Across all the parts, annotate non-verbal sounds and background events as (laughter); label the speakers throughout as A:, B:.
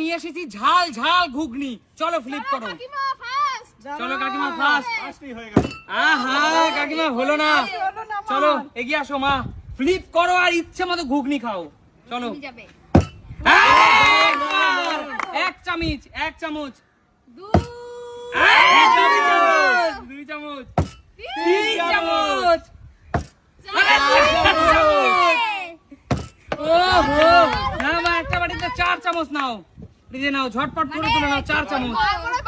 A: নিয়ে এসেছি ঝাল ঝাল ঘুগনি। চলো ফ্লিপ করো। চলো কাকিমা ফার্স্ট আহা কাকিমা হলো না। চলো এগিয়ে আসো মা। ফ্লিপ করো আর ইচ্ছে মতো ঘুগনি খাও। চলো। এক চামচ এক চামচ।
B: দুই
A: চামচ, দুই চামচ। তিন চামচ। ওহো! না মা একটা বাটিতে চার চামচ নাও। যে নাও ঝটপট করে তুলে নাও চার চামচ।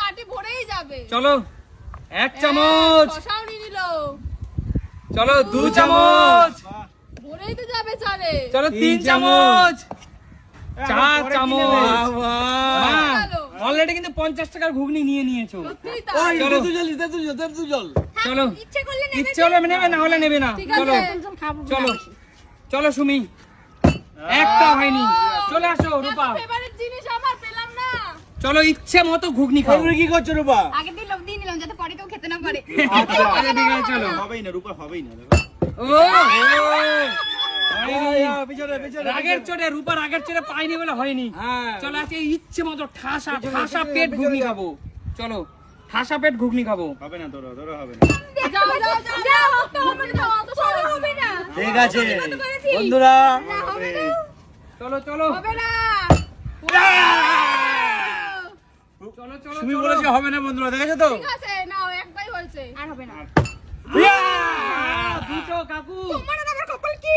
B: বাটি ভরেই যাবে।
A: চলো এক চামচ। চলো দু চামচ।
B: ভরেই তো যাবে চারে
A: চলো তিন চামচ। চার চামচ। অলরেডি কিন্তু পঞ্চাশ টাকার ঘুগনি নিয়ে নিয়েছো। চলো।
C: জল
A: চলো।
B: ইচ্ছে নেবে
A: হলে নেবে না হলে নেবে না। চলো। চলো। চলো সুমি। একটা হয়নি। চলে আসো রূপা।
B: জিনিস আমার
A: চলো ইচ্ছে মতো ঘুগনি খাও।
C: তারপরে কি করছ রূপা?
B: আগে দিয়ে লোভ দিয়ে নিলাম যাতে পরে কেউ খেতে না পারে।
D: আচ্ছা (laughs)
A: আচ্ছা ঠিক আছে চলো।
D: হবেই না রূপা হবেই না দেখো।
A: ও হয়নি।
C: পিছনে পিছনে
A: রাগের চোটে রূপা রাগের চোটে পাইনি বলে হয়নি।
C: হ্যাঁ।
A: চলো আজকে ইচ্ছে মতো ঠাসা ঠাসা পেট ঘুগনি খাব। চলো ঠাসা পেট ঘুগনি খাব।
D: হবে না তোর তোর হবে না।
B: যাও যাও যাও যাও তো হবে না অত সরো হবে না।
C: ঠিক আছে। বন্ধুরা।
A: চলো চলো।
B: হবে না।
A: চলো চলো
C: তুমি
A: চলো।
C: হবে না বন্ধুরা দেখেছ তো?
B: ঠিক আছে নাও একবারই হয়েছে আর হবে না।
A: ইয়া! দুটো কাকু।
B: তোমার আমার কপাল কি?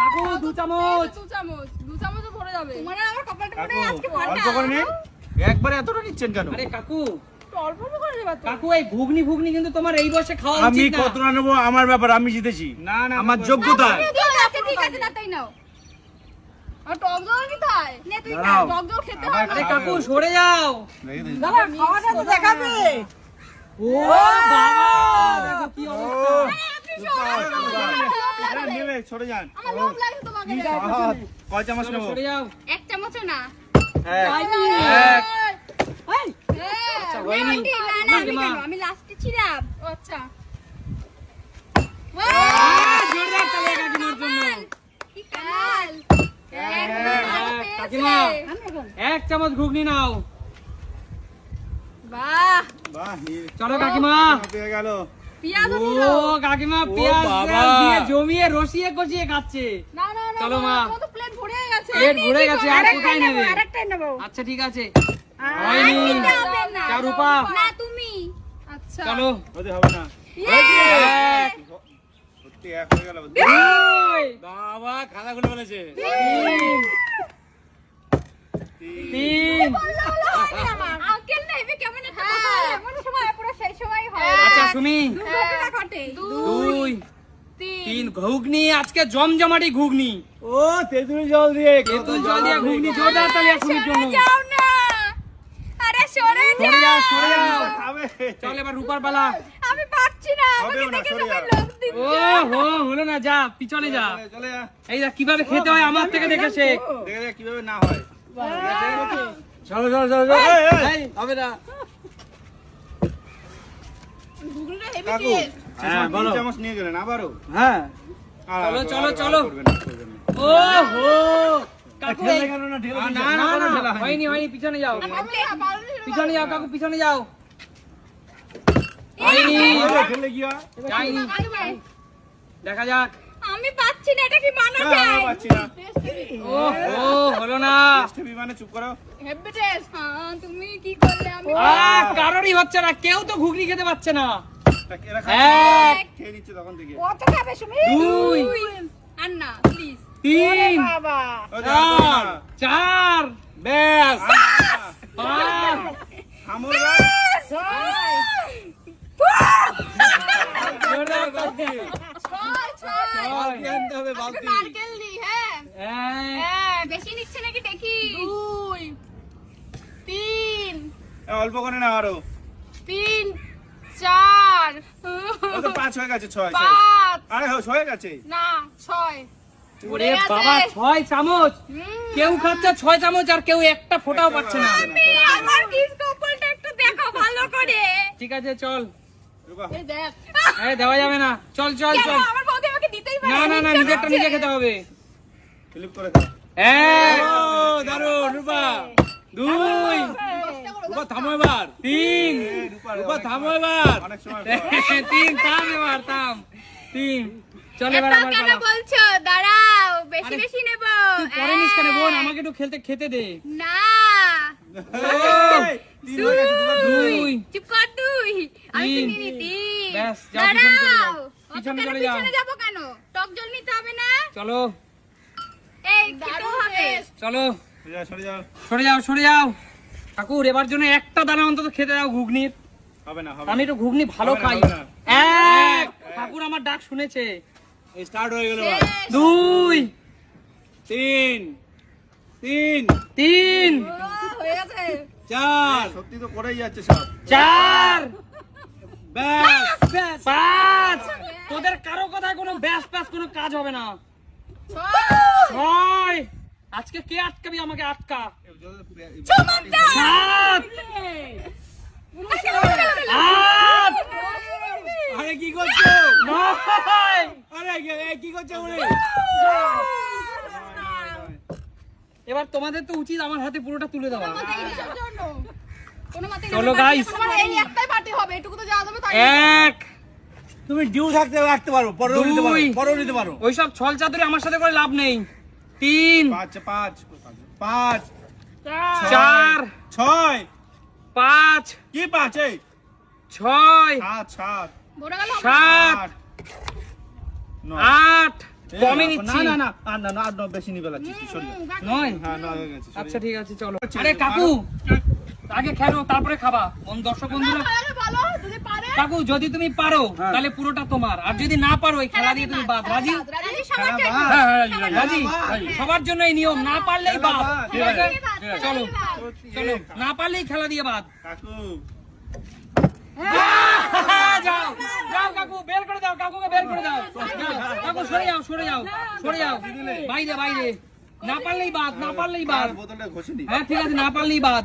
A: কাকু দু চামচ।
B: দু চামচ দু চামচ ভরে যাবে তোমার আমার কপালটা মনে আজকে
D: অল্প করে নে। একবারে এতটা নিচ্ছেন কেন?
A: আরে কাকু।
B: অল্প অল্প করে
A: কাকু এই ঘুগনি ঘুগনি কিন্তু তোমার এই বয়সে খাওয়া
C: আমি
A: উচিত না।
C: কতটা নেব? আমার ব্যাপার আমি জিতেছি।
D: না না
C: আমার যোগ্যতা।
B: ঠিক আছে না তাই নাও। আর
A: কাকু সরে যাও।
D: দেখে
B: খাওয়াটা তো দেখাবে।
A: ও বাবা দেখো কি অবস্থা।
D: সরে যান
B: আমার লোভ লাগে। তোমাকে
D: আহা, কয় চামচ নেব?
B: এক চামচও না। আচ্ছা আমি লাস্টে ছিলাম। আচ্ছা।
A: জোরদার তালি কাকিমার জন্য।
B: কি কাল
A: এক, কাকিমা এক চামচ ঘুগনি নাও।
B: বাহ।
D: বাহ
A: চলো কাকিমা।
D: পেয়ে গেল।
A: ও কাকিমা পেঁয়াজ দিয়ে জমিয়ে রসিয়ে কষিয়ে খাচ্ছে
B: না না না
A: চলো, মা।
B: প্লেট ভরে গেছে।
A: পেট ভরে গেছে আর কোথায়
B: নেবে
A: আচ্ছা ঠিক আছে। রূপা।
B: না? তুমি। আচ্ছা।
A: চলো।
D: হবে না।
A: এক
D: হয়ে গেল
C: বাবা খাতা খুলে বলেছে।
A: তিন। তিন।
B: আঙ্কেল না এবে কেমন একটা এমন সময় পুরো সেই সময় হয়।
A: আচ্ছা সুমি দুই।
B: তিন।
A: তিন। ঘুগনি আজকে জমজমাটি ঘুগনি।
C: ও তেঁতুল জল দিয়ে।
A: তেঁতুল জল দিয়ে ঘুগনি। জোরদার তালি সুমির জন্য।
B: যাও না। আরে সরে যাও।
A: সরে যাও।
D: খাবে।
A: চল এবার রূপার পালা।
B: আমি পারছি না
D: হবেও সরে
A: ও হো হলো না যা পিছনে যা।
D: চলে, যা
A: এই দেখ কীভাবে খেতে হয় আমার থেকে দেখে শেখ।
D: দেখে দেখ কীভাবে না হয়।
C: চলো চলো চলো চলো।
D: এই,
C: হবে না।
B: ঘুগনিটা হেভি টেস্ট
C: হ্যাঁ, বলো।
D: চামচ নিয়ে গেলেন আবারও?
C: হ্যাঁ।
A: চলো, চলো, চলো।
D: করবেন না, করবেন। না।
A: ও হো। কাকু
C: ঠেলে
A: এই-
C: কেন না ঠেলে
A: আ,
C: দিচ্ছে?
A: না না
C: কোনো
A: না
C: ঠেলা হয়নি।
A: হয়নি হয়নি পিছনে যাও। পিছনে যাও কাকু পিছনে যাও হয়নি
D: ওই, ঠেলে কি হয়?
A: যাইনি দেখা যাক।
B: আমি পাচ্ছি না এটা কি মানা যায়?
D: পাচ্ছি না।
A: ও হো হলো না।
D: বিমানে চুপ করো।
B: হেভি টেস্ট হ্যাঁ তুমি কি করলে আমি?
A: কারোরই হচ্ছে না কেউ তো ঘুগনি খেতে পাচ্ছে না।
D: তা
A: এক
D: খেয়ে নিচ্ছে তখন থেকে।
B: কত খাবে সুমি?
A: দুই।
B: আর না প্লিজ
A: তিন।
B: বাবা।
D: ও, যা, করো না।
A: চার।
C: ব্যাস।
A: পাঁচ।
B: ছয়
D: অল্প করে না আরও
B: তিন চার
D: পাঁচ হয়ে গেছে ছয়। আরে হো, ছয় গেছে
B: না ছয়
A: বাবা ছয় চামচ কেউ ছয় চামচ আর কেউ একটা ফোটাও পাচ্ছে না
B: একটু দেখো ভালো করে
A: ঠিক আছে চল
B: এই
A: দেওয়া যাবে না। চল চল চল।
B: আমার বৌদি আমাকে দিতেই পারে
A: না না না নিজেরটা নিজে খেতে হবে।
D: ক্লিপ করে দাও।
A: এক
C: ও, রূপা
A: দুই।
C: রূপা থামো এবার।
A: তিন।
D: রূপা,
C: রূপা থামো এবার। (laughs)
A: তিন থাম এবার থাম। তিন। চল এবার আমার
B: কেন বলছো? দাঁড়াও বেশি বেশি নেব।
A: পরে নিস কেন? বোন আমাকে একটু খেলতে খেতে দে।
B: না।
D: দুই।
B: চুপ কর
A: তিন। ব্যাস, যাও, পিছনে চলে যাও। পিছনে
B: কেন
A: চলে যাও।
B: পিছনে যাব কেন? টক জল নিতে হবে না?
A: চলো।
B: এই খেতেও হবে।
A: চলো।
D: সরে যাও, সরে যাও।
A: সরে যাও ঠাকুর এবার জন্য একটা দানা অন্তত খেতে দাও ঘুগনির
D: হবে না, হবে
A: আমি। একটু ঘুগনি ভালো খাই। এক। ঠাকুর আমার ডাক শুনেছে।
C: স্টার্ট হয়ে গেল
A: দুই।
C: তিন। তিন।
A: তিন।
B: হয়ে গেছে।
C: চার।
D: সত্যি তো করেই যাচ্ছে সব
A: চার।
C: ব্যাস
A: পাঁচ তোদের কারও কথায় কোনো ব্যাস ব্যাস কোনো কাজ হবে না।
B: ছয়।
A: আজকে কে আটকাবি আমাকে আটকা। সাত! আট!
C: আরে কি করছ? আরে কি করছ
A: এবার তোমাদের তো উচিত আমার হাতে পুরোটা তুলে দেওয়া। চলো,
B: আমি
A: guys।
B: তোমার এই একটাই পার্টি হবে এটুকু তো যাওয়া যাবে তাই
A: এক।
C: তুমি ডিউ থাকতে রাখতে পারো পরেও নিতে পারো। পরেও নিতে পারো।
A: ওইসব ছল চাতুরি আমার সাথে করে লাভ নেই। তিন।
D: পাঁচ পাঁচ পাঁচ
A: চার।
D: ছয়।
A: পাঁচ।
D: কি পাঁচ এই?
A: ছয়।
D: সাত সাত।
A: সাত।
D: আট।
A: নিচ্ছি
D: না না না আর না না আর বেশি নিবে লাগছে
A: নয়।
D: হ্যাঁ হয়ে
A: আচ্ছা ঠিক আছে চলো। আরে কাকু। আগে খেলো তারপরে খাবা। বন দর্শক বন্ধুরা কাকু যদি তুমি পারো তাহলে পুরোটা তোমার। আর যদি না পারো এই খেলা দিয়ে তুমি বাদ। রাজি?
B: রাজি সবার জন্য।
A: হ্যাঁ হ্যাঁ। সবার জন্য এই নিয়ম না পারলেই বাদ। চলো চলো। না পারলেই খেলা দিয়ে বাদ।
D: কাকু।
A: যাও। যাও কাকু বের করে দাও কাকুকে বের করে দাও। কাকু সরে যাও সরে যাও সরে যাও। বাইরে বাইরে। না পারলেই বাদ না পারলেই বাদ। হ্যাঁ ঠিক আছে না পারলেই বাদ।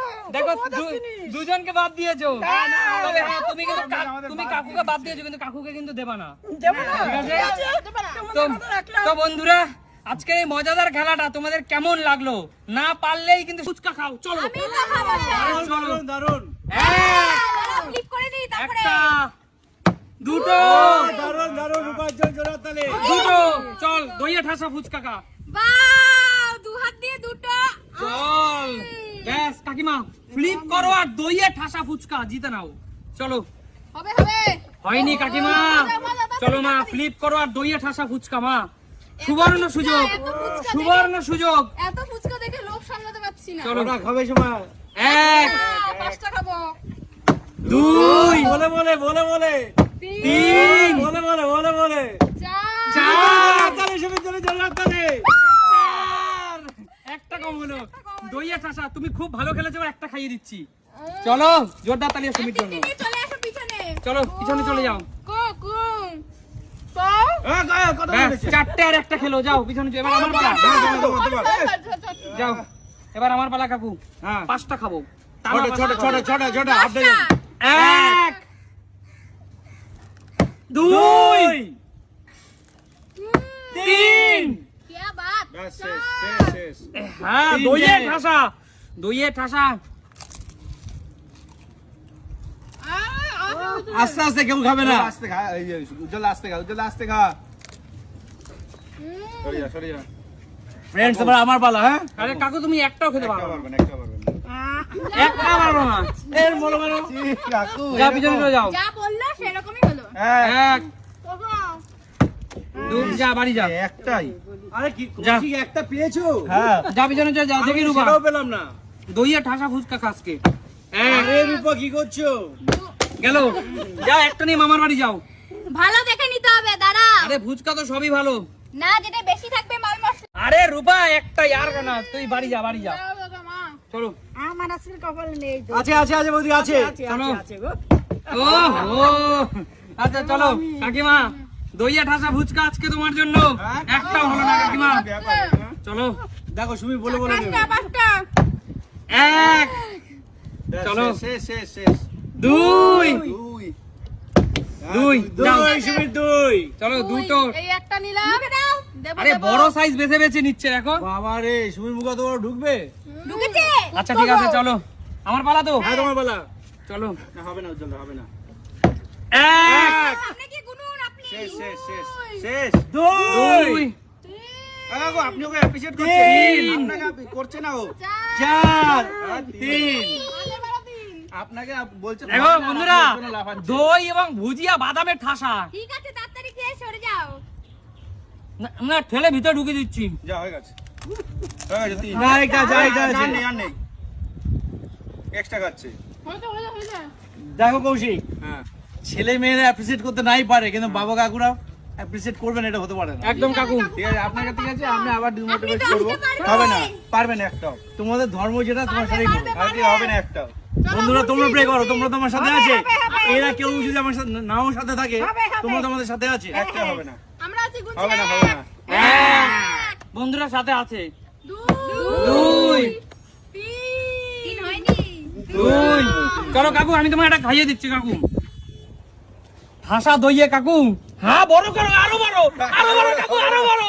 A: দেখো দুজনকে বাদ দিয়েছ। তবে হ্যাঁ তুমি কিন্তু তুমি কাকুকে বাদ দিয়েছ। কিন্তু কাকুকে কিন্তু দেবা না। ঠিক আছে? তো বন্ধুরা আজকের এই মজাদার খেলাটা তোমাদের কেমন লাগল? না পারলেই কিন্তু ফুচকা খাও। চলো।
B: আমি তো
C: দারুণ দারুণ দারুণ।
A: এক
B: ফ্লিপ করে দিই তারপরে।
A: একটা দুটো।
C: উপার্জন
A: দুটো। চল দইয়ে ঠাসা ফুচকা খা।
B: দু হাত দিয়ে দুটো।
A: চল। ব্যাস কাকিমা ফ্লিপ করো আর দইয়ে ঠাসা ফুচকা জিতে নাও। চলো।
B: হবে হবে।
A: হয়নি কাকিমা। চলো মা ফ্লিপ করো আর দইয়ে ঠাসা ফুচকা মা। সুবর্ণ সুযোগ। সুবর্ণ সুযোগ।
B: এত ফুচকা দেখে লোভ সামলাতে পারছি না।
A: চলো।
C: খাবে সময়
A: এক
B: পাঁচটা খাব।
A: দুই
C: বলে বলে বলে বলে।
A: তিন
C: বলে বলে বলে বলে।
B: চার।
A: চার।
C: চলে জোড়া তালে
A: চার। একটা কম হলো। দইয়া ঠাসা তুমি খুব ভালো খেলেছো একটা খাইয়ে দিচ্ছি। চলো জোরদার তালিয়া সুমির জন্য।
B: চলে
A: চলো পিছনে চলে যাও? চারটে আর একটা খেলো যাও পিছনে যাও। এবার আমার পালা।
D: হ্যাঁ।
A: যাও এবার আমার পালা কাকু।
C: হ্যাঁ।
A: পাঁচটা খাব।
C: ছোট ছোট ছোট ছোট ছোট হাফ ডজন
A: এক। দুই। তিন। হ্যাঁ দইয়ে ঠাসা। দইয়ে ঠাসা।
C: আস্তে আস্তে কেউ খাবে না।
D: আস্তে খা, উজ্জ্বল আস্তে খা, উজ্জ্বল আস্তে খা।
C: ফ্রেন্ডস এবার আমার পালা হ্যাঁ?
A: আরে কাকু তুমি একটাও খেতে না।
D: একটা
A: পারব না
C: এর বলো বলো।
D: কাকু,
A: যা পিছনে যাও।
B: যা বলল সেরকমই হলো।
D: হ্যাঁ,
A: এক। দুই যা বাড়ি যা।
D: একটাই।
C: আরে কি একটা পেয়েছ?
D: হ্যাঁ।
A: যা পিছনে চলে দেখি রূপা
C: পেলাম না।
A: দইয়ে ঠাসা ফুচকা খাসকে
C: আরে রূপা কি করছ?
A: গেল। যা একটা নিয়ে মামার বাড়ি যাও।
B: ভালো দেখে নিতে হবে
A: আরে ফুচকা তো সবই ভালো।
B: না যেটা বেশি থাকবে মাল মশলা।
A: আরে রূপা একটা আর না তুই বাড়ি যা বাড়ি যা। চলো।
B: আমার আজকের কপাল নেই
C: আছে আছে আছে বৌদি আছে।
A: ও আচ্ছা চলো। কাকিমা দইয়া ঠাসা ফুচকা আজকে তোমার জন্য।
D: হ্যাঁ?
A: একটাও হলো না কাকিমা।
D: হ্যাঁ?
A: চলো।
C: দেখো সুমি বলে বলে
A: এক। চলো।
D: শেষ, শেষ, শেষ।
A: দুই।
D: দুই। হ্যাঁ,
A: দুই।
C: দুই।
A: চলো
B: দুই।
A: দুটো।
B: এই একটা নিলাম।
A: আরে বড় সাইজ বেছে বেছে নিচ্ছে দেখো।
C: বাবা রে সুমির মুখ তো ঢুকবে?
B: ঢুকেছে।
A: আচ্ছা ঠিক আছে চলো। আমার পালা তো?
C: হ্যাঁ তোমার বেলা
A: চলো।
D: না, হবে না উজ্জ্বল, হবে না।
A: এক
B: আপনি কি গুনুন আপনি
D: শেষ, শেষ, শেষ, শেষ।
C: দুই
D: আপনি ওকে করছেন? আপনাকে করছে না ও।
C: চার তিন।
D: আপনাকে বলছে
A: দেখো বন্ধুরা। দই এবং ভুজিয়া বাদামের ঠাসা
B: ঠিক আছে তাড়াতাড়ি খেয়ে সরে যাও
A: না- না ঠেলে ভিতরে ঢুকে দিচ্ছি
D: যা, হয়ে গেছে।
C: না এটা যা এটা
D: আর নেই, আর নেই। Extra খাচ্ছে।
C: দেখো কৌশিক
D: হ্যাঁ।
C: ছেলে মেয়েরা অ্যাপ্রিসিয়েট করতে নাই পারে কিন্তু বাবা কাকুরা অ্যাপ্রিসিয়েট করবেন এটা হতে পারে না।
A: একদম কাকু।
D: ঠিক আছে, আপনার কাছে আছে, আমি আবার demotivate
B: তো
D: করব। হবে না, পারবেন একটাও।
C: তোমাদের ধর্ম যেটা তোমার সাথেই করো
D: আর কি হবে না একটাও।
C: বন্ধুরা তোমরা প্রে করো তোমরা তোমার সাথে আছে। এরা কেউ যদি আমার সাথে নাও সাথে থাকে তোমরা তোমাদের সাথে আছে।
D: একটা হবে না।
B: আমরা আছি গুনছে
D: হবে না, হবে না।
A: বন্ধুরা সাথে আছে।
B: দুই
A: দুই।
B: তিন। তিন হয়নি।
A: দুই। চলো কাকু আমি তোমার এটা খাইয়ে দিচ্ছি কাকু। ঠাসা দইয়ে কাকু। হ্যাঁ বড় করো আরও বড় আরও বড় কাকু আরও বড়।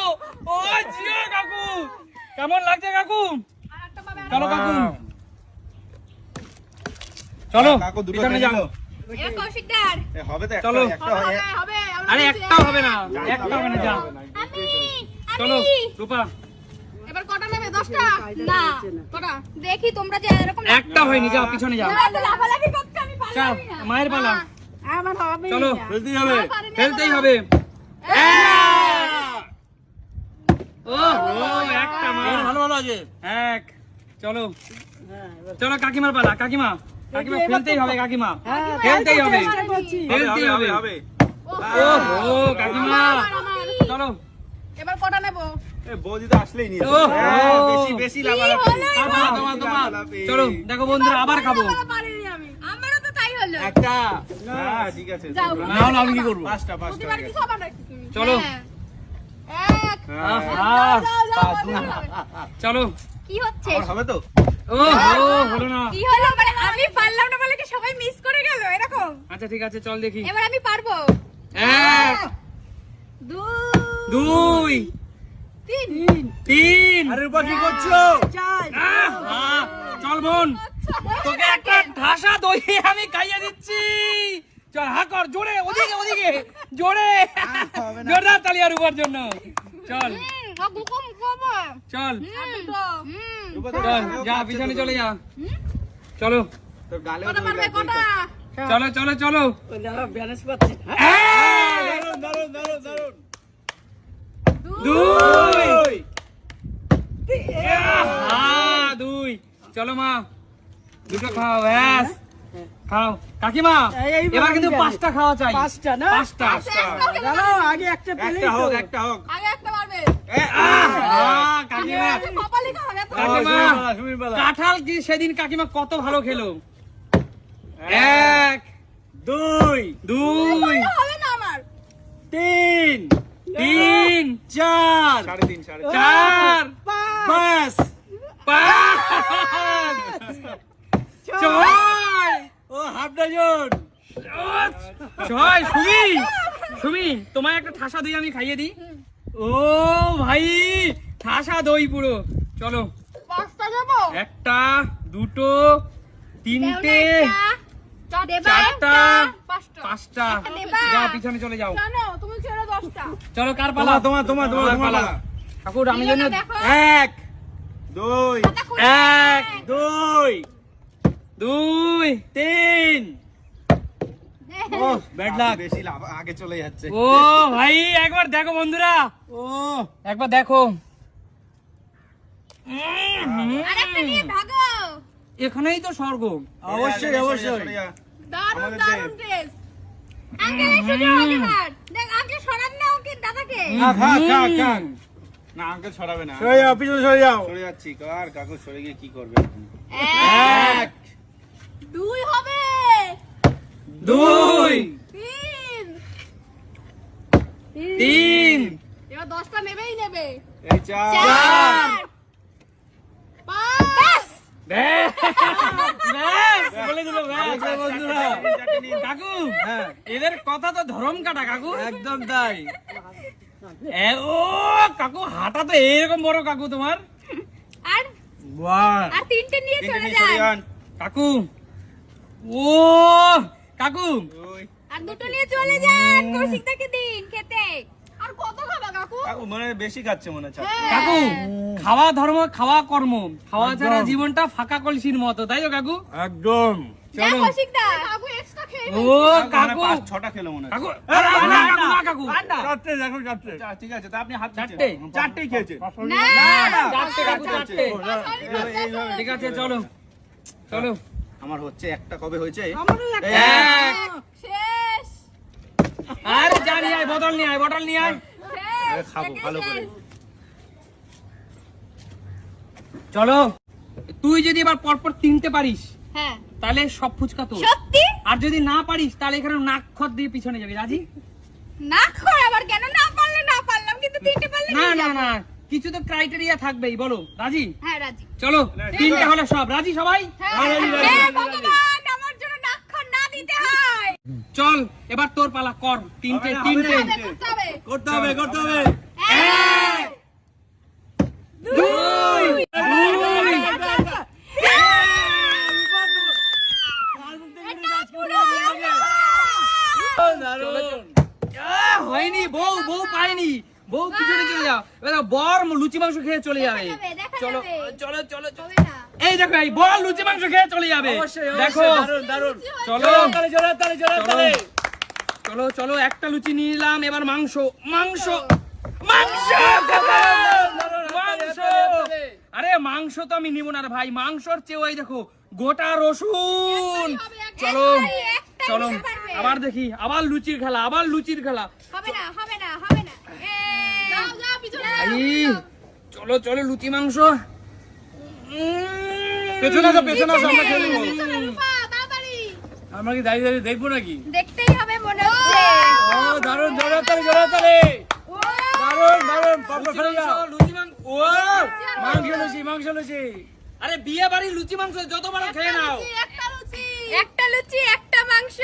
A: ও জিয়া কাকু। কেমন লাগছে কাকু? চলো কাকু। চলো
D: কাকু দুটো
A: যাও।
D: নিলো।
B: এ কৌশিকদার।
D: এ, হবে তো একটা,
A: চলো।
D: একটা
B: হবে। হবে হবে আমরা
A: আরে একটাও হবে না। হবে না যা চলো রূপা।
B: এবার কটা নেবে? দশটা? না কটা? দেখি তোমরা যে এরকম
A: একটা হয়নি যা পিছনে যাও। যাও মায়ের পালা।
B: আমার হবে।
A: চলো
C: ফেলতেই হবে
A: ফেলতেই হবে। ও ও একটা মা
C: ভালো ভালো আছে।
A: এক চলো। চলো কাকিমার পালা কাকিমা। কাকিমা ফেলতেই হবে কাকিমা। ফেলতেই হবে।
D: হবে,
A: ফেলতেই
D: হবে,
A: হবে
D: হবে।
A: ও কাকিমা। চলো।
B: এবার কটা নেব?
D: হ্যাঁ।
A: চলো দেখো বন্ধুরা আবার খাব
B: পারিনি আমি আমারও তো তাই হলো
C: একটা।
D: হ্যাঁ, ঠিক আছে।
B: যাও।
C: না আমি কি করব?
D: পাঁচটা, পাঁচটা
A: চলো।
B: এক
A: আহা,
B: যাও, যাও,
C: পাঁচ,
B: হবে, হবে।
A: চলো।
B: কি হচ্ছে?
D: হবে তো?
A: ও ও হলো না।
B: কি হলো? মানে আমি পারলাম না বলে কি সবাই মিস করে গেল? এরকম।
A: আচ্ছা ঠিক আছে চল দেখি।
B: এবার আমি পারব।
A: এক
B: দুই
A: দুই
B: তিন।
A: তিন।
C: আরে রূপা কি করছ?
A: আহ, আহ, চল বোন। তোকে একটা ঠাসা দই আমি খাইয়ে দিচ্ছি। চল হা কর জোরে ওদিকে ওদিকে জোরে। জোরদার তালিয়ার উপর জন্য। চল। চল। চল যা পিছনে চলে যা। চলো। চলো চলো চলো। দুই। দুই। চলো মা। দুটো খাও ব্যাস। খাও। কাকিমা এবার কিন্তু পাঁচটা খাওয়া চাই।
E: পাঁচটা না?
A: পাঁচটা
E: জানো আগে একটা পেলেই
D: একটা হোক, একটা হোক।
B: আগে একটা পারবে
C: পালা, পালা।
A: কাঁঠাল কি সেদিন কাকিমা কত ভালো খেলো? এক
C: দুই
A: দুই
B: হবে না আমার।
C: তিন
A: তিন
C: চার।
D: সাড়ে তিন, সাড়ে তিন।
A: চার।
C: পাঁচ
A: পাঁচ ছয়
C: ও হাফ ডজন
A: ছয় সুমি! সুমি তোমায় একটা ঠাসা দই আমি খাইয়ে দিই। ও ভাই ঠাসা দই পুরো। চলো।
B: পাঁচটা দেবো?
A: একটা দুটো তিনটে চারটা,
B: পাঁচটা।
A: যাও পিছনে চলে যাও।
B: জানো তুমি ছেড়ে দশটা।
A: চলো কার পালা?
C: তোমার তোমার তোমার তোমার তোমার পালা।
A: ঠাকুর আমি জন্য
C: এক
D: দুই
A: এক
C: দুই।
A: দুই
C: তিন। ও ব্যাড লাক
D: বেশি আগে চলে যাচ্ছে।
A: ও ভাই একবার দেখো বন্ধুরা।
C: ও।
A: একবার দেখো।
B: আরেকটা নিয়ে ভাগো।
A: এখানেই তো স্বর্গ।
C: অবশ্যই অবশ্যই।
D: সরে
B: দারুণ দারুণ টেস্ট আঙ্কেল এসে দেখ আগে সরান না ওকে দাদাকে।
C: খা খা খা খা
D: না আঙ্কেল ছড়াবে না।
C: সরে যাও পিছনে সরে যাও।
D: সরে যাচ্ছি আর কাকু সরে গিয়ে কি করবে?
B: এক দুই হবে।
A: দুই।
B: তিন।
D: এই চার।
B: চার।
A: বলে দিল
C: দেখলে বন্ধুরা
D: চারটে নিন।
A: কাকু
C: হ্যাঁ।
A: এদের কথা তো ধরম কাটা কাকু।
C: একদম তাই।
A: এ, ও কাকু হাঁটা তো এরকম বড় কাকু তোমার।
B: আর আর তিনটে নিয়ে চলে
D: নিয়ে চলে
B: যান।
D: যান।
A: কাকু ও কাকু।
B: আর দুটো নিয়ে চলে যান কৌশিকদাকে দিন খেতে। আর কত খাবা কাকু?
D: কাকু মনে হয় বেশি খাচ্ছে মনে হচ্ছে
A: কাকু খাওয়া ধর্ম খাওয়া কর্ম। খাওয়া ছাড়া জীবনটা ফাঁকা কলসির মতো তাই তো কাকু?
C: একদম।
B: যা কৌশিকদা। কাকু এক্সট্রা খেয়ে
A: ও
D: কাকু পাঁচ ছটা খেলো মনে
A: কাকু না, কাকু, না, কাকু।
C: চারটে দেখো চারটে।
D: ঠিক আছে তা আপনি হাত
A: চারটে?
D: চারটেই খেয়েছেন
B: না।
A: চারটে কাকু চারটে। ঠিক আছে চলো। চলো।
D: আমার হচ্ছে একটা কবে হয়েছে?
E: আমারও একটা।
A: এক।
B: শেষ।
A: আর যা নিয়ে আয় বোতল নিয়ে আয় বোতল নিয়ে আয়।
D: খাব ভালো করে।
A: চলো তুই যদি এবার পরপর তিনটে পারিস
B: হ্যাঁ।
A: তাহলে সব ফুচকা তো
B: সত্যি?
A: আর যদি না পারিস তাহলে এখানে নাক খত দিয়ে পিছনে যাবি রাজি?
B: না কর আবার কেন না পারলে? না পারলাম কিন্তু তিনটে পারলে
A: না না না। কিছু তো ক্রাইটেরিয়া থাকবেই বলো। রাজি?
B: হ্যাঁ রাজি।
A: চলো তিনটে হলো সব। রাজি সবাই?
B: হ্যাঁ। হ্যাঁ, ভগবান আমার জন্য নাক্ষর না দিতে হয়।
A: চল এবার তোর পালা কর। তিনটে তিনটে।
B: করতে হবে।
C: করতে হবে
B: এক
A: দুই দুই। হয়নি বউ বউ পায়নি। বউ পিছনে চলে যাও। এবার বর লুচি মাংস খেয়ে চলে যাবে। চলো। চলো চলো চলো। এই দেখো এই বর লুচি মাংস খেয়ে চলে যাবে। দেখো।
C: দারুণ দারুণ
A: চলো।
C: তালে জোরে তালে জোরে
A: চলো চলো চলো একটা লুচি নিয়ে নিলাম এবার মাংস মাংস মাংস! মাংস! আরে মাংস তো আমি নিব না রে ভাই। মাংসর চেয়ে ওই দেখো গোটা রসুন। চলো চলো। আবার দেখি আবার লুচির খেলা আবার লুচির খেলা।
B: হবে না হবে না যাও যাও পিছনে
A: এই চলো চলো লুচি মাংস।
D: পেছনে আসো পেছনে আসো আমরা খেয়ে
C: আমরা কি দাঁড়িয়ে দাঁড়িয়ে দেখব নাকি?
B: দেখতেই হবে মনে হচ্ছে।
C: ও পাপড়
A: লুচি
C: ফেলে
A: মাংস
C: যাও
A: লুচি মাংস ও।
C: মাংস লুচি মাংস লুচি।
A: আরে বিয়ে বাড়ির লুচি মাংস যত বড় খেয়ে নাও।
B: একটা লুচি। একটা লুচি একটা মাংস।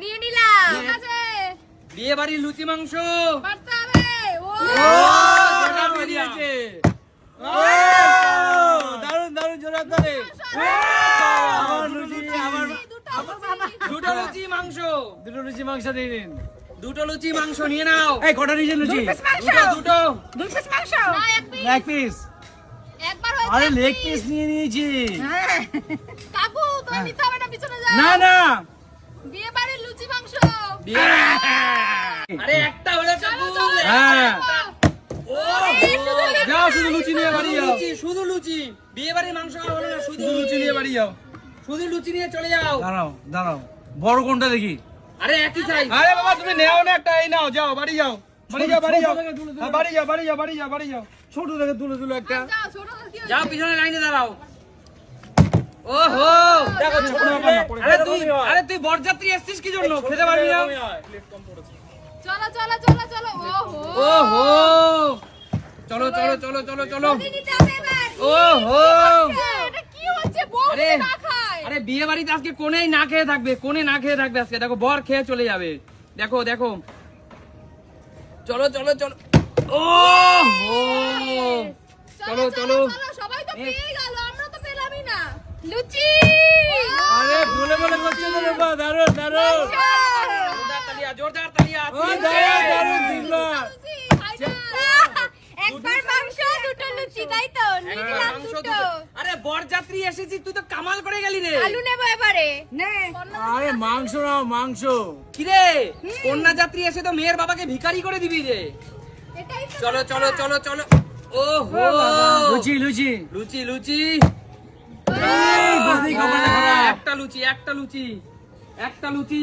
B: নিয়ে নিলাম।
A: বিয়ে বাড়ির লুচি মাংস।
B: পারতে হবে। ও।
A: বেরিয়েছে
C: দারুণ দারুণ জোরে তালে আবার লুচি আবার
A: দুটো লুচি মাংস।
C: দুটো লুচি মাংস দিয়ে দিন
A: দুটো লুচি মাংস নিয়ে নাও।
C: এই কটা নিচে লুচি?
A: দুটো দুটো
B: দুই পিস মাংস। না এক পিস।
C: Leg piece.
B: একবার হয়েছে
C: আরে লেগ পিস। নিয়ে নিয়েছি।
B: কাকু তো নিতে হবে না পিছনে যাও।
C: না না।
B: বিয়ে বাড়ির লুচি মাংস।
A: আরে একটা হলো কাকু
C: হ্যাঁ। যাও শুধু লুচি নিয়ে বাড়ি যাও।
A: লুচি শুধু লুচি। বিয়ে বাড়ির মাংস আর হলো না শুধু লুচি নিয়ে বাড়ি যাও। শুধু লুচি নিয়ে চলে যাও।
C: দাঁড়াও দাঁড়াও। বড় কোনটা দেখি?
A: আরে একই চাই
D: আরে বাবা তুমি নেও না একটা এই নাও যাও বাড়ি যাও। বাড়ি যাও বাড়ি যাও। হ্যাঁ, বাড়ি যাও বাড়ি যাও বাড়ি যাও বাড়ি যাও।
C: ছোট দেখে তুলে তুলে একটা।
B: যাও?
A: পিছনে লাইনে দাঁড়াও। ওহো!
D: দেখো ছোট
A: আরে তুই আরে তুই বরযাত্রী এসেছিস কি জন্য? খেতে পারবি না?
B: চলো চলো চলো চলো ওহো
A: চলো চলো চলো চলো চলো ওহো আরে বিয়ে বাড়িতে আজকে কোনেই না খেয়ে থাকবে কোনে না খেয়ে থাকবে আজকে দেখো বর খেয়ে চলে যাবে দেখো দেখো চলো চলো চলো ও চলো, চলো।
B: সবাই তো পেয়ে গেল আমরা তো পেলামই না লুচি
C: আরে বলে বলে করছে দারুণ দারুণ
A: জোরদার (laughs)
B: একবার মাংস দুটো লুচি তাই তো? নিলাম দুটো।
A: দুটো। আরে বরযাত্রী এসেছিস তুই তো কামাল করে গেলি রে।
B: আলু নেব এবারে। নে।
C: আরে মাংস নাও মাংস।
A: কিরে? কন্যা যাত্রী এসে তো মেয়ের বাবাকে ভিখারি করে দিবি রে। চলো চলো চলো চলো। ও হো।
C: লুচি লুচি।
A: লুচি লুচি। একটা লুচি একটা লুচি একটা লুচি।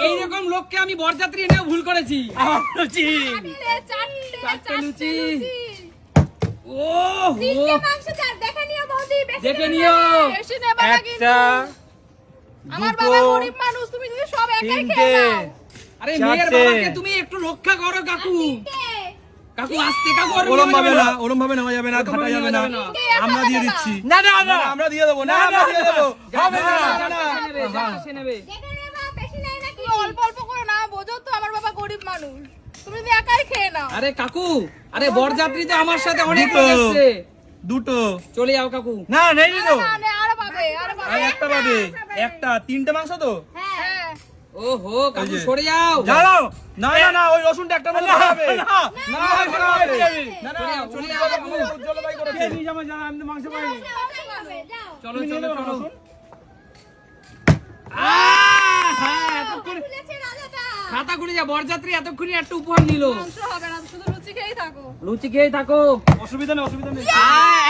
A: এইরকম- লোককে আমি বরযাত্রী এনেও ভুল করেছি
C: লুচি
A: ও
B: দেখে নিও।
C: একটা
B: আমার বাবা গরিব মানুষ তুমি সব একাই খেয়ে
A: আরে মেয়ের বাবাকে তুমি একটু রক্ষা করো কাকু কাকু আসতে কাকু আর
D: ওরম ভাবে না ওরম ভাবে নেওয়া যাবে না ঘাটা যাবে না
A: না।
D: আমরা দিয়ে দিচ্ছি
C: না না না
D: আমরা দিয়ে দেবো না আমরা দিয়ে দেবো হবে না না,
B: নাকি? অল্প অল্প করে না বোঝো তো আমার বাবা গরিব মানুষ তুমি যদি একাই খেয়ে নাও
A: আরে কাকু আরে বরযাত্রী তো আমার সাথে অনেক। লোক এসছে
D: দুটো
A: চলে যাও কাকু
C: না নেই তো
B: না, না, আরও পাবে আরও পাবে
D: একটা পাবে একটা তিনটে মাংস তো
B: হ্যাঁ
A: ওহো কাকু সরে যাও
D: জানাও না না না ওই রসুনটা একটা মধ্যে হবে
C: না
D: না হয় না না না
A: চলে যাও, চলে যাও,
D: উজ্জ্বল বাবু, উজ্জ্বল ভাই করেছে
C: মাংস
B: যাও, যাও, পাবে, যাও।
A: চলো চলো চলো
B: খুলেছে রাজাটা।
A: খাতা খুলে যা বরযাত্রী এতক্ষণই একটা উপহার নিল।
B: মাংস হবে না শুধু লুচি খেয়েই থাকো।
A: খেয়ে থাকো।
D: অসুবিধা নেই অসুবিধা নেই।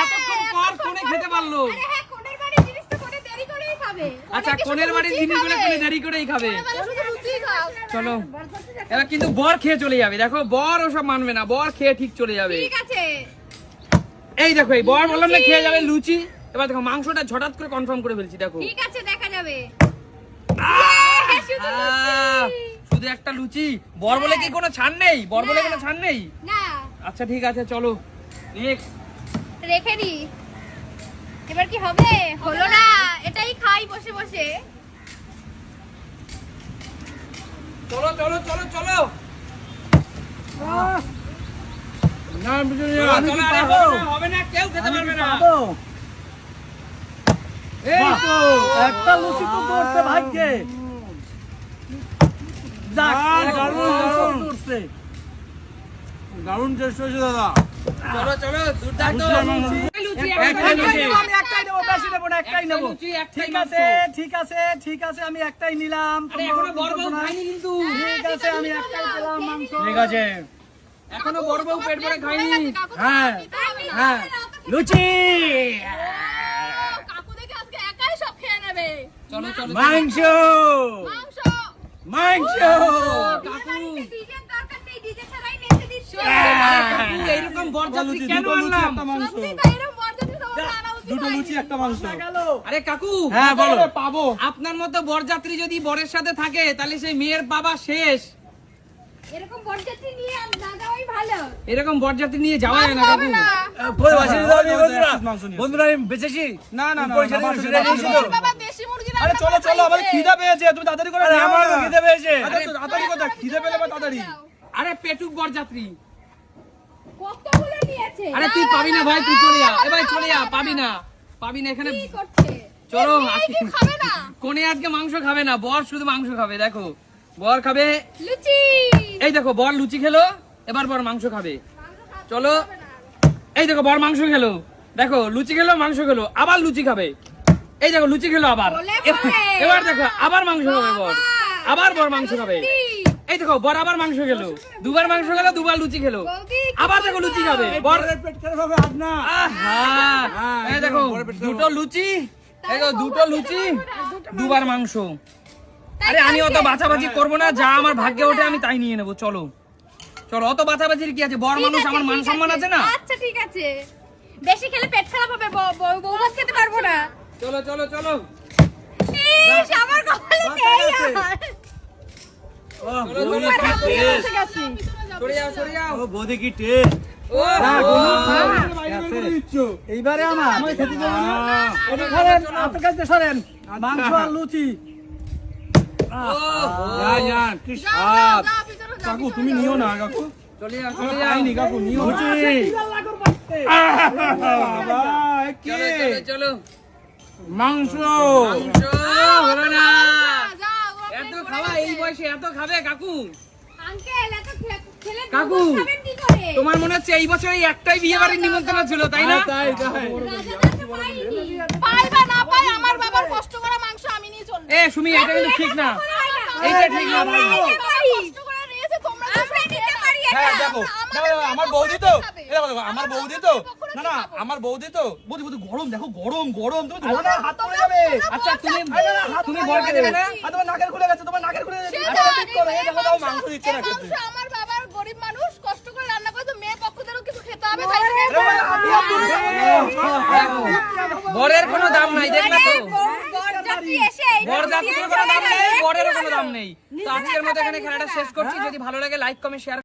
A: এতক্ষণ পর কোনে খেতে পারল।
B: আরে হ্যাঁ কোনের বাড়ির জিনিস তো কোনে দেরি করেই খাবে।
A: আচ্ছা
B: কোনে কি
A: কোনের
B: শুধু
A: বাড়ির জিনিসগুলো কোনে দেরি করেই খাবে। চলো। এবার কিন্তু বর খেয়ে চলে যাবে। দেখো বর ওসব মানবে না। বর খেয়ে ঠিক চলে যাবে।
B: ঠিক আছে।
A: এই দেখো এই বর বললাম না খেয়ে যাবে লুচি। এবার দেখো মাংসটা ঝটাৎ করে কনফার্ম করে ফেলছি দেখো।
B: ঠিক আছে দেখা যাবে। শুধু
A: একটা লুচি? বর বলে কি কোনো ছাড় নেই? বর বলে কোনো ছাড় নেই?
B: না।
A: আচ্ছা ঠিক আছে চলো। নেক্সট
B: রেখে দি। এবার কি হবে? হলো না। এটাই খাই বসে বসে।
A: চলো চলো চলো চলো।
C: না আমি কি
A: চলো, আরে
C: পাবো
A: হবে না, কেউ খেতে পারবে না।
C: পাবো
A: এই
C: বাহ,
A: তো
C: একটা লুচি তো পড়ছে ভাগ্যে। দারুণ হয়েছে দাদা।
A: চলো চলো।
E: আমি একটাই নেব বেশি নেব না একটাই
A: একটা
E: নেব।
A: লুচি, একটাই
E: ঠিক আছে ঠিক আছে ঠিক আছে আমি একটাই নিলাম।
A: কিন্তু।
E: ঠিক আছে আমি একটাই পেলাম মাংস।
C: ঠিক আছে।
A: এখনও বড় বউ পেট ভরে খায়নি।
C: হ্যাঁ হ্যাঁ লুচি!
B: কাকু দেখে আজকে একাই সব খেয়ে নেবে।
A: চলো চলো
C: মাংস
B: মাংস
A: বরযাত্রী কেন আনলাম?
D: দুটো লুচি একটা মাংস।
A: আরে কাকু
C: হ্যাঁ বলো।
D: পাবো
A: আপনার মতো বরযাত্রী যদি বরের সাথে থাকে তাহলে সেই মেয়ের বাবা শেষ।
B: এরকম বরযাত্রী নিয়ে আর না যাওয়াই ভালো।
A: এরকম বরযাত্রী নিয়ে যাওয়া যায় না কাকু?
C: বন্ধুরা আমি বেঁচেছি।
D: না না না।
B: বাবা দেশি মুরগি
D: আরে চলো চলো আমাদের খিদে পেয়েছে তুমি তাড়াতাড়ি করে
C: আমার। খিদে পেয়েছে।
D: তাড়াতাড়ি কথা খিদে পেলে তাড়াতাড়ি।
A: আরে পেটুক বরযাত্রী।
B: কতগুলো নিয়েছে?
A: আরে তুই পাবি না ভাই তুই চলে যা। এ ভাই চলে যা পাবি না পাবি না এখানে।
B: কি করছে?
A: চলো,
B: খাবে না।
A: কোনে আজকে মাংস খাবে না বর শুধু মাংস খাবে দেখো। বর খাবে
B: লুচি।
A: এই দেখো বর লুচি খেলো এবার বর মাংস খাবে। চলো। এই দেখো বর মাংস খেলো। দেখো লুচি খেলো মাংস খেলো আবার লুচি খাবে। এই দেখো লুচি খেলো আবার। এবার- দেখো আবার মাংস খাবে বর। আবার বর মাংস খাবে। এই দেখো বর আবার মাংস খেলো। দুবার মাংস খেলো দুবার লুচি খেলো। আবার দেখো লুচি খাবে। বর
C: বরের পেট খারাপ হবে আজ না।
A: আহা।
C: হ্যাঁ,
A: এই দেখো দুটো লুচি। এই দেখো দুটো লুচি দুবার মাংস। আরে আমি অত বাছাবাছি করব না যা আমার ভাগ্যে ওঠে আমি তাই নিয়ে নেব চলো। চলো অত বাছাবাছির কি আছে? বড় মানুষ আমার মান সম্মান আছে। না?
B: আচ্ছা ঠিক আছে। বেশি খেলে পেট খারাপ হবে বউ- ভাত খেতে পারব না।
A: চলো চলো চলো।
B: ইস, আমার কপালে নেই আর।
C: ও বৌদি কি টেস্ট?
A: সরে যাও সরে যাও।
C: ও বৌদি কি টেস্ট?
A: ও ও,
E: এইবারে আমার। আপনার কাছে সরেন মাংস আর (laughs) লুচি।
D: কাকু তুমি নিও না কাকু
A: চলে
D: খাইনি কাকু নিও না
C: লুচি।
D: বাবা কি
A: চলো
C: মাংস
A: মাংস হলো না
B: যাও,
A: এত খাওয়া এই বয়সে এত খাবে কাকু কাকু। তোমার মনে হচ্ছে এই বছর এই একটাই বিয়ে বাড়ির নিমন্ত্রণ ছিল তাই না
C: তাই তাই
B: পাই বা না পাই, আমার বাবার কষ্ট করা মাংস আমি নিয়ে চলবো।
A: এ সুমি এটা কিন্তু ঠিক না
B: হয় না।
A: এইটা ঠিক না
B: আমরা
A: ভাই
B: নিতে পারি। কষ্ট করে নিয়েছে, তোমরা তোমরা নিতে পারি এটা।
D: হ্যাঁ, দেখো।
B: আমরা-
F: না, না, আমার বৌদি তো এই দেখো, দেখো, আমার বৌদি তো না না আমার বৌদি তো বৌদি বৌদি গরম দেখো গরম গরম তুমি ধরো না হাত পড়ে যাবে।
A: আচ্ছা তুমি
F: এই না, না, হাত
A: তুমি
F: পড়ে
A: দেবে না
F: আর তোমার নাকের খুলে গেছে তোমার নাকের খুলে গেছে। আচ্ছা, ঠিক করো এই দেখো দাও মাংস দিচ্ছে না
E: এই
F: খেতে
E: মাংস আমার বাবার গরিব মানুষ কষ্ট করে রান্না করে তো মেয়ে পক্ষদেরও কিছু খেতে হবে তাই জন্য
F: আরে বাবা, আমি আর তুমি-
A: বরের কোনো দাম নাই দেখ না তো। কোনো দাম নেই বরেরও কোনো দাম নেই। তো আজকের মতো এখানে খেলাটা শেষ করছি যদি ভালো লাগে লাইক কমেন্ট শেয়ার